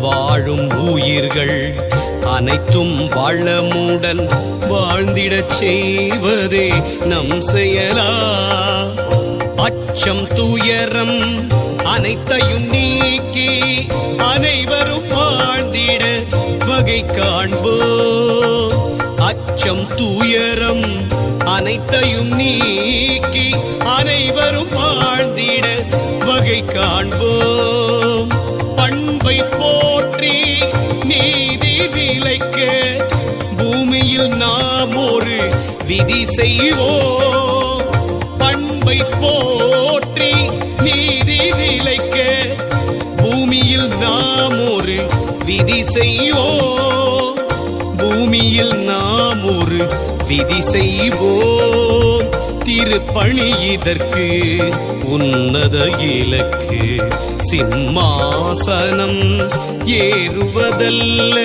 வாழும் உயிர்கள் அனைத்தும் வளமுடன் வாழ்ந்திடச் செய்வதே நம் செயலா. அச்சம் துயரம் அனைத்தையும் நீக்கி அனைவரும் வாழ்ந்திட வகை காண்போம் அச்சம் துயரம் அனைத்தையும் நீக்கி அனைவரும் வாழ்ந்திட வகை காண்போம் போற்றி நீதி விளைக்க பூமியில் நாம் ஒரு விதி செய்வோம். பண்பை போற்றி நீதி விளைக்க பூமியில் நாம் ஒரு விதி செய்வோம். பூமியில் நாம் ஒரு விதி செய்வோம். திருப்பணி இதற்கு உன்னத இலக்கு சிம்மாசனம் ஏறுவதல்ல.